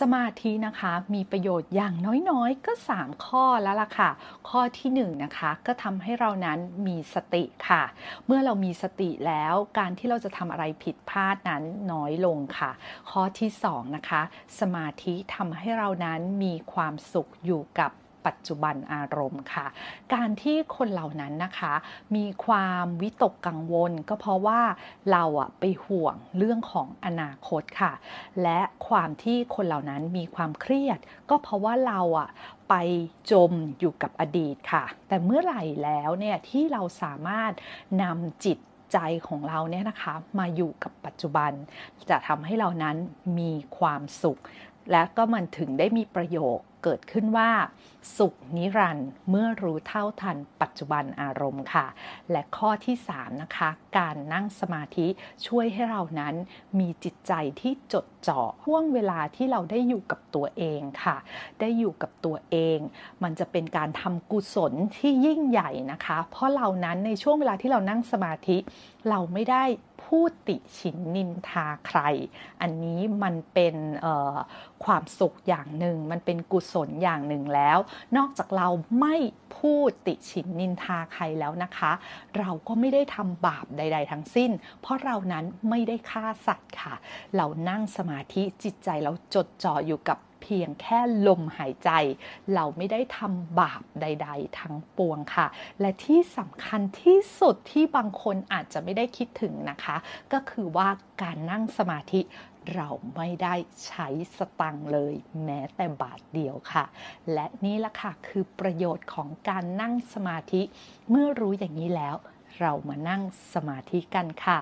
สมาธินะคะมีประโยชน์อย่างน้อยๆ ก็ 3 ข้อแล้วล่ะค่ะ ข้อที่1นนะคะก็ทำให้เรานั้นมีสติค่ะ เมื่อเรามีสติแล้วการที่เราจะทำอะไรผิดพลาดนั้นน้อยลงค่ะ ข้อที่2นะคะสมาธิทำให้เรานั้นมีความสุขอยู่กับ ปัจจุบันอารมณ์ค่ะ การที่คนเหล่านั้นนะคะ มีความวิตกกังวล ก็เพราะว่าเราอะไปห่วงเรื่องของอนาคตค่ะ และความที่คนเหล่านั้นมีความเครียด ก็เพราะว่าเราอะไปจมอยู่กับอดีตค่ะ แต่เมื่อไหร่แล้วเนี่ยที่เราสามารถนำจิตใจของเราเนี่ยนะคะมาอยู่กับปัจจุบัน จะทำให้เรานั้นมีความสุข และก็มันถึงได้มีประโยค เกิดขึ้นว่า สุขนิรันด์เมื่อรู้เท่าทันปัจจุบันอารมณ์ค่ะ และข้อที่ 3 นะคะ การนั่งสมาธิช่วยให้เรานั้นมีจิตใจที่จดจ่อห่วงเวลาที่เราได้อยู่กับตัวเองค่ะ ได้อยู่กับตัวเอง มันจะเป็นการทำกุศลที่ยิ่งใหญ่นะคะ เพราะเรานั้นในช่วงเวลาที่เรานั่งสมาธิเราไม่ได้ พูดติฉินนินทาใคร อันนี้มันเป็นความสุขอย่างหนึ่ง มันเป็นกุศลอย่างหนึ่งแล้ว นอกจากเราไม่พูดติฉินนินทาใครแล้วนะคะ เราก็ไม่ได้ทำบาปใด ๆ ทั้งสิ้น เพราะเรานั้นไม่ได้ฆ่าสัตว์ค่ะ เรานั่งสมาธิจิตใจเราจดจ่ออยู่กับ เพียงแค่ลมหายใจ เราไม่ได้ทำบาปใด ๆ ทั้งปวงค่ะ และที่สำคัญที่สุดที่บางคนอาจจะไม่ได้คิดถึงนะคะ ก็คือว่าการนั่งสมาธิเราไม่ได้ใช้สตังเลยแม้แต่บาทเดียวค่ะ และนี่ละค่ะคือประโยชน์ของการนั่งสมาธิ เมื่อรู้อย่างนี้แล้ว เรามานั่งสมาธิกันค่ะ